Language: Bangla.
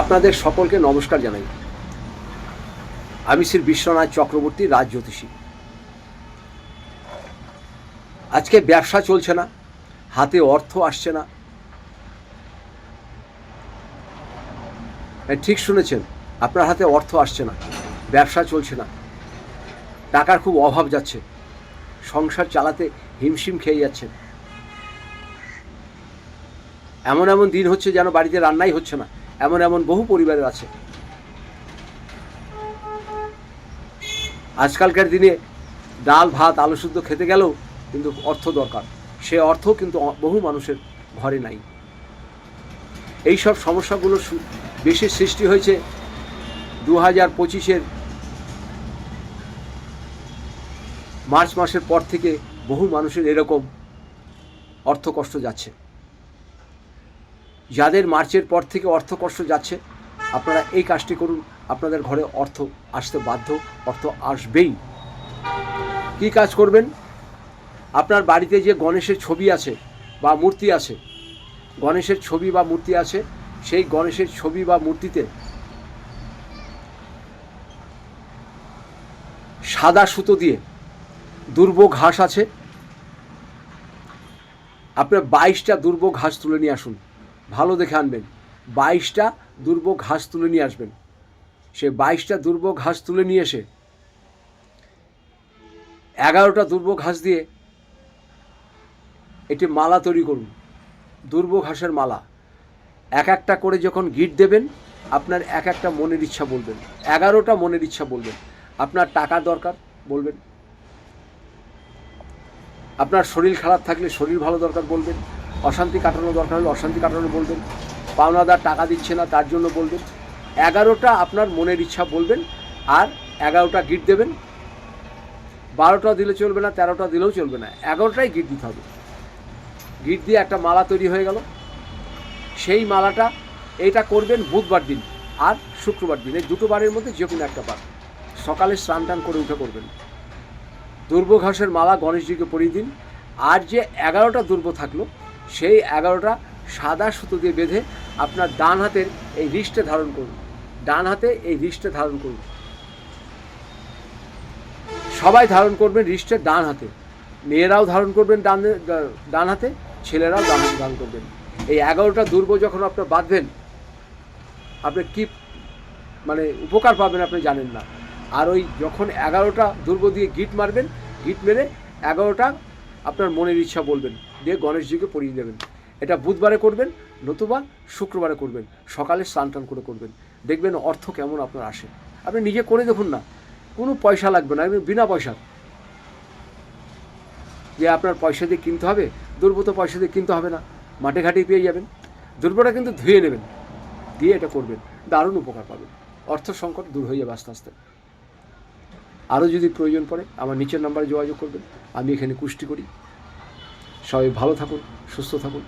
আপনাদের সকলকে নমস্কার জানাই। আমি শ্রী বিশ্বনাথ চক্রবর্তী রাজ জ্যোতিষী। আজকে ব্যবসা চলছে না হাতে অর্থ আসছে না। হ্যাঁ, ঠিক শুনেছেন আপনার হাতে অর্থ আসছে না ব্যবসা চলছে না। টাকার খুব অভাব যাচ্ছে সংসার চালাতে হিমশিম খেয়ে যাচ্ছেন এমন এমন দিন হচ্ছে যেন বাড়িতে রান্নাই হচ্ছে না। এমন এমন বহু পরিবারের আছে। আজকালকার দিনে ডাল, ভাত, আলু শুদ্ধ খেতে গেলেও কিন্তু অর্থ দরকার। সে অর্থ কিন্তু বহু মানুষের ঘরে নাই। এই সব সমস্যাগুলো বেশি সৃষ্টি হয়েছে দু হাজার পঁচিশের মার্চ মাসের পর থেকে বহু মানুষের এরকম অর্থ কষ্ট যাচ্ছে। যাদের মার্চের পর থেকে অর্থ কষ্ট যাচ্ছে, আপনারা এই কাজটি করুন। আপনাদের ঘরে অর্থ আসতে বাধ্য, অর্থ আসবেই। কি কাজ করবেন? আপনার বাড়িতে যে গণেশের ছবি আছে বা মূর্তি আছে, গণেশের ছবি বা মূর্তি আছে, সেই গণেশের ছবি বা মূর্তিতে সাদা সুতো দিয়ে দুর্ব ঘাস আছে। আপনার বাইশটা দুর্ব ঘাস তুলে নিয়ে আসুন। ভালো দেখে আনবেন। বাইশটা দুর্ব ঘাস তুলে নিয়ে আসবেন। সে বাইশটা দুর্ব ঘাস তুলে নিয়ে এসে এগারোটা দুর্ব ঘাস দিয়ে এটি মালা তৈরি করুন। দুর্ব ঘাসের মালা। এক একটা করে যখন গিট দেবেন, আপনার এক একটা মনের ইচ্ছা বলবেন। এগারোটা মনের ইচ্ছা বলবেন। আপনার টাকা দরকার বলবেন। আপনার শরীর খারাপ থাকলে শরীর ভালো দরকার বলবেন। অশান্তি কাটানো দরকার হলে অশান্তি কাটানো বলবেন, পাওনাদার টাকা দিচ্ছে না, তার জন্য বলবেন। এগারোটা আপনার মনের ইচ্ছা বলবেন, আর এগারোটা গিট দেবেন। বারোটা দিলে চলবে না, তেরোটা দিলেও চলবে না, এগারোটাই গিট দিতে হবে। গিট দিয়ে একটা মালা তৈরি হয়ে গেল। সেই মালাটা, এইটা করবেন বুধবার দিন আর শুক্রবার দিন। এই দুটো বারের মধ্যে যে কোনো একটা বার। সকালে স্নান টান করে উঠে করবেন দুর্ব ঘাসের মালা গণেশজিকে পরিয়ে দিন। আর যে এগারোটা দুর্ব থাকল সেই এগারোটা সাদা সুতো দিয়ে বেঁধে আপনার ডান হাতের এই রিস্টে ধারণ করুন। ডান হাতে এই রিস্টে ধারণ করুন। সবাই ধারণ করবেন রিস্টের ডান হাতে। মেয়েরাও ধারণ করবেন ডান ডান হাতে, ছেলেরাও ডান হাতে ধারণ করবেন। এই এগারোটা দুর্ব যখন আপনার বাঁধবেন, আপনি কি মানে উপকার পাবেন আপনি জানেন না। আর ওই যখন এগারোটা দুর্গ দিয়ে গিট মারবেন, গিট মেরে এগারোটা আপনার মনের ইচ্ছা বলবেন, দিয়ে গণেশজিকে পরিয়ে দেবেন। এটা বুধবারে করবেন, নতুবা শুক্রবারে করবেন, সকালে স্নান টান করে করবেন। দেখবেন অর্থ কেমন আপনার আসে। আপনি নিজে করে দেখুন না, কোনো পয়সা লাগবে না বিনা পয়সা যে আপনার পয়সা দিয়ে কিনতে হবে দুর্ব তো পয়সা দিয়ে কিনতে হবে না, মাঠে ঘাটেই পেয়ে যাবেন। দুর্বটা কিন্তু ধুয়ে নেবেন, দিয়ে এটা করবেন, দারুণ উপকার পাবেন। অর্থ সংকট দূর হয়ে যাবে আস্তে আস্তে। আরও যদি প্রয়োজন পড়ে আমার নিচের নাম্বারে যোগাযোগ করবেন। আমি এখানে কুষ্টি করি। সবাই ভালো থাকুন, সুস্থ থাকুন।